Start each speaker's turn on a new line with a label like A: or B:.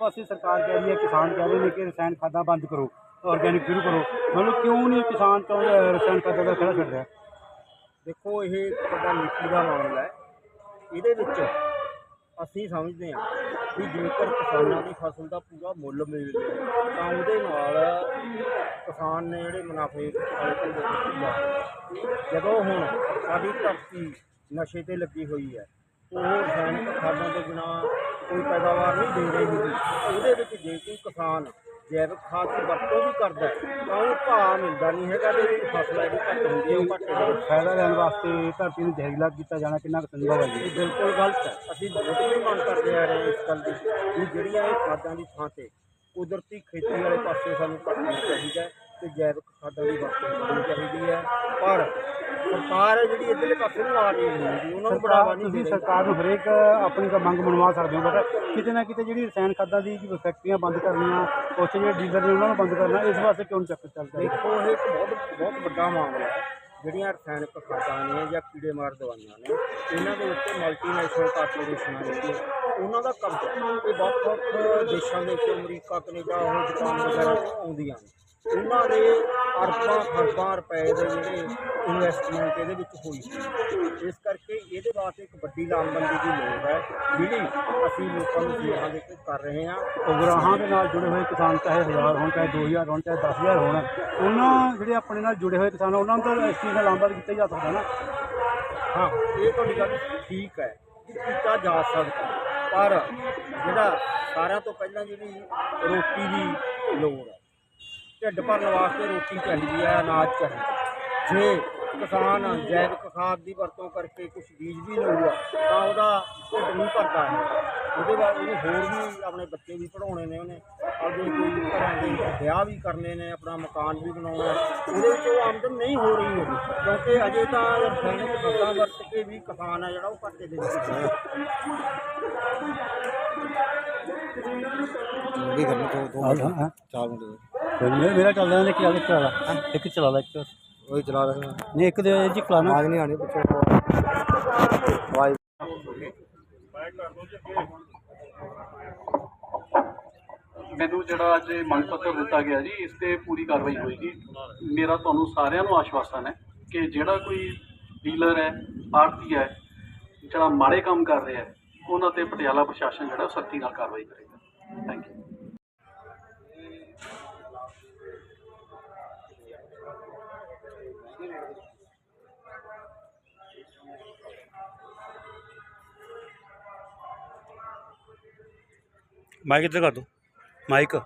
A: ਪਾਸੇ ਸਰਕਾਰ ਕਹਿ ਰਹੀ ਹੈ, ਕਿਸਾਨ ਕਹਿ ਰਹੇ ਨੇ ਕਿ ਰਸਾਇਣ ਖਾਦਾਂ ਬੰਦ ਕਰੋ ਆਰਗੈਨਿਕ ਸ਼ੁਰੂ ਕਰੋ। ਮਤਲਬ ਕਿਉਂ ਨਹੀਂ ਕਿਸਾਨ ਚਾਹੁੰਦੇ ਰਸਾਇਣ ਖਾਦਾਂ ਦਾ ਖੜਾ ਛੱਡ ਰਿਹਾ?
B: ਦੇਖੋ, ਇਹ ਇੱਕ ਨੀਤੀ ਦਾ ਮਾਮਲਾ ਹੈ। ਇਹਦੇ ਵਿੱਚ ਅਸੀਂ ਸਮਝਦੇ ਹਾਂ ਵੀ ਜੇਕਰ ਕਿਸਾਨਾਂ ਦੀ ਫਸਲ ਦਾ ਪੂਰਾ ਮੁੱਲ ਮਿਲ ਰਿਹਾ ਤਾਂ ਉਹਦੇ ਨਾਲ ਕਿਸਾਨ ਨੇ ਜਿਹੜੇ ਮੁਨਾਫੇ ਜਦੋਂ ਹੁਣ ਸਾਡੀ ਧਰਤੀ ਨਸ਼ੇ ਤੇ ਲੱਗੀ ਹੋਈ ਹੈ, ਉਹ ਰਸਾਇਣਿਕ ਖਾਦਾਂ ਦੇ ਬਿਨਾਂ ਕੋਈ ਪੈਦਾਵਾਰ ਨਹੀਂ ਦੇ ਰਹੀ ਹੁੰਦੀ। ਉਹਦੇ ਵਿੱਚ ਜੇ ਕੋਈ ਕਿਸਾਨ ਜੈਵਿਕ ਖਾਦ ਦੀ ਵਰਤੋਂ ਵੀ ਕਰਦਾ ਤਾਂ ਉਹ ਭਾਅ ਮਿਲਦਾ ਨਹੀਂ ਹੈਗਾ ਤੇ ਫਸਲ ਜਿਹੜੀ ਘੱਟ ਹੁੰਦੀ ਹੈ ਉਹ ਘੱਟ ਵਿੱਚ
A: ਫਾਇਦਾ ਲੈਣ ਵਾਸਤੇ ਧਰਤੀ ਨੂੰ ਜ਼ਹਿਰੀਲਾ ਕੀਤਾ ਜਾਣਾ ਕਿੰਨਾ ਸੰਭਵ ਹੈ ਜੀ?
B: ਬਿਲਕੁਲ ਗਲਤ ਹੈ। ਅਸੀਂ ਬਹੁਤ ਵੀ ਮੰਗ ਕਰਦੇ ਆ ਰਹੇ ਇਸ ਗੱਲ ਦੀ ਵੀ ਜਿਹੜੀਆਂ ਇਹ ਖਾਦਾਂ ਦੀ ਥਾਂ ਤੇ ਕੁਦਰਤੀ ਖੇਤੀ ਵਾਲੇ ਪਾਸੇ ਸਾਨੂੰ ਕਰਨਾ ਚਾਹੀਦਾ ਤੇ ਜੈਵਿਕ ਖਾਦਾਂ ਦੀ ਵਰਤੋਂ ਕਰਨੀ ਚਾਹੀਦੀ ਹੈ। ਪਰ ਸਰਕਾਰ ਹੈ ਜਿਹੜੀ ਇਧਰਲੇ ਪਾਸੇ ਨੂੰ ਆ ਰਹੀ ਹੈ। ਉਹਨਾਂ ਨੂੰ ਬੜਾਵਾ
A: ਸਰਕਾਰ
B: ਨਹੀਂ
A: ਤੁਸੀਂ
B: ਦੇ
A: ਸਰਕਾਰ ਨੂੰ ਹਰੇਕ ਆਪਣੀ ਤਾਂ ਮੰਗ ਮਨਵਾ ਸਕਦੇ ਹੋ ਬਟ ਕਿਤੇ ਨਾ ਕਿਤੇ ਜਿਹੜੀ ਰਸਾਇਣ ਖਾਦਾਂ ਦੀ ਫੈਕਟਰੀਆਂ ਬੰਦ ਕਰਨੀਆਂ ਉੱਥੇ ਜਿਹੜੇ ਡੀਲਰ ਨੇ ਉਹਨਾਂ ਨੂੰ ਬੰਦ ਕਰਨਾ ਇਸ ਵਾਸਤੇ ਕਿਉਂ ਨਹੀਂ ਚੱਕ ਚੱਲਦਾ
B: ਦੇਖੋ ਇਹ ਇੱਕ ਬਹੁਤ ਬਹੁਤ ਵੱਡਾ ਮਾਮਲਾ ਹੈ। ਜਿਹੜੀਆਂ ਰਸਾਇਣਿਕ ਖਾਦਾਂ ਨੇ ਜਾਂ ਕੀੜੇ ਮਾਰ ਦਵਾਈਆਂ ਨੇ ਇਹਨਾਂ ਦੇ ਉੱਤੇ ਮਲਟੀਨੈਸ਼ਨਲ ਕਾਰਪੋਰੇਸ਼ਨਾਂ ਨੇ ਉਹਨਾਂ ਦਾ ਕਬਜ਼ਾ ਇਹ ਵੱਖ ਵੱਖ ਦੇਸ਼ਾਂ ਦੇ ਵਿੱਚ ਅਮਰੀਕਾ ਕੈਨੇਡਾ ਉਹ ਜਾਪਾਨ ਵਗੈਰਾ ਆਉਂਦੀਆਂ ਨੇ। ਉਹਨਾਂ ਦੇ ਅਰਬਾਂ ਖਰਬਾਂ ਰੁਪਏ ਦੇ ਜਿਹੜੇ ਇਨਵੈਸਟਮੈਂਟ ਇਹਦੇ ਵਿੱਚ ਹੋਈ ਸੀ। ਇਸ ਕਰਕੇ ਇਹਦੇ ਵਾਸਤੇ ਇੱਕ ਵੱਡੀ ਲਾਮਬੰਦੀ ਦੀ ਲੋੜ ਹੈ। ਜਿਹੜੀ ਅਸੀਂ ਲੋਕਾਂ ਨੂੰ ਸੁਨੇਹਾ ਦੇ ਕੇ ਕਰ ਰਹੇ ਹਾਂ।
A: ਉਗਰਾਹਾਂ ਦੇ ਨਾਲ ਜੁੜੇ ਹੋਏ ਕਿਸਾਨ ਚਾਹੇ 1000 ਹੋਣ ਚਾਹੇ 2000 ਹੋਣ ਚਾਹੇ 10000 ਹੋਣ ਉਹਨਾਂ ਜਿਹੜੇ ਆਪਣੇ ਨਾਲ ਜੁੜੇ ਹੋਏ ਕਿਸਾਨ ਉਹਨਾਂ ਨੂੰ ਤਾਂ ਇਸ ਚੀਜ਼ ਦਾ ਲਾਂਭਾ ਕੀਤਾ ਜਾ ਸਕਦਾ ਨਾ?
B: ਹਾਂ ਇਹ ਤੁਹਾਡੀ ਗੱਲ ਠੀਕ ਹੈ। ਕੀਤਾ ਜਾ ਸਕਦਾ। ਪਰ ਜਿਹੜਾ ਸਾਰਿਆਂ ਤੋਂ ਪਹਿਲਾਂ ਜਿਹੜੀ ਰੋਟੀ ਦੀ ਲੋੜ ਹੈ ਢਿੱਡ ਭਰਨ ਵਾਸਤੇ ਰੋਟੀ ਚਾਹੀਦੀ ਹੈ ਅਨਾਜ ਚਾਹੀਦਾ ਜੇ ਕਿਸਾਨ ਜੈਵਿਕ ਖਾਦ ਦੀ ਵਰਤੋਂ ਕਰਕੇ ਕੁਝ ਬੀਜ ਵੀ ਲਊਗਾ ਤਾਂ ਉਹਦਾ ਢਿੱਡ ਨਹੀਂ ਭਰਦਾ ਹੈ। ਉਹਦੇ ਬਾਅਦ ਉਹਨੂੰ ਹੋਰ ਵੀ ਆਪਣੇ ਬੱਚੇ ਵੀ ਪੜਾਉਣੇ ਨੇ ਉਹਨੇ। ਆਪਦੇ ਕੋਈ ਘਰਾਂ ਦੇ ਵਿਆਹ ਵੀ ਕਰਨੇ ਨੇ ਆਪਣਾ ਮਕਾਨ ਵੀ ਬਣਾਉਣਾ ਹੈ। ਉਹਦੇ ਵਿੱਚ ਉਹ ਆਮਦਨ ਨਹੀਂ ਹੋ ਰਹੀ ਹੋਗੀ ਕਿਉਂਕਿ ਅਜੇ ਤਾਂ ਰਸਾਇਣਿਕ ਖਾਦਾਂ ਵਰਤ ਕੇ ਵੀ ਕਿਸਾਨ ਹੈ ਜਿਹੜਾ ਉਹ ਘਾਟੇ ਦੇ ਵਿੱਚ ਹੈ
C: ਕੀ ਕਰਨਾ ਦੋ ਦੋ
A: ਹਾਂ। ਹਾਂ
C: ਚਾਰ ਮਿੰਟ ਦੇ
A: ਮੇਰਾ ਮੇਰਾ ਚੱਲ ਰਿਹਾ ਇੱਕ ਇੱਕ ਚਲਾ ਲਾ ਇੱਕ ਚਲਾ ਲਾ ਇੱਕ।
C: ਉਹੀ ਚਲਾ ਰਹੇ ਹਾਂ।
A: ਨਹੀਂ ਇੱਕ ਦੇ ਜੀ ਚਲਾਣਾ
C: ਆਵਾਜ਼ ਨਹੀਂ ਆਣੀ ਪਿੱਛੇ। ਆਵਾਜ਼
D: ਮੈਨੂੰ ਜਿਹੜਾ ਅੱਜ ਇਹ ਮੰਗ ਪੱਤਰ ਦਿੱਤਾ ਗਿਆ ਜੀ ਇਸ ਤੇ ਪੂਰੀ ਕਾਰਵਾਈ ਹੋਏਗੀ। ਮੇਰਾ ਤੁਹਾਨੂੰ ਸਾਰਿਆਂ ਨੂੰ ਆਸ਼ਵਾਸਨ ਹੈ ਕਿ ਜਿਹੜਾ ਕੋਈ ਡੀਲਰ ਹੈ ਆੜਤੀ ਹੈ ਜਿਹੜਾ ਮਾੜੇ ਕੰਮ ਕਰ ਰਿਹਾ ਹੈ ਉਹਨਾਂ ਤੇ ਪਟਿਆਲਾ ਪ੍ਰਸ਼ਾਸਨ ਜਿਹੜਾ ਸਖਤੀ ਨਾਲ ਕਾਰਵਾਈ ਕਰੇਗਾ। ਥੈਂਕ ਯੂ
A: ਮਾਈਕ ਇੱਧਰ ਕਰ ਦੋ ਮਾਈਕ।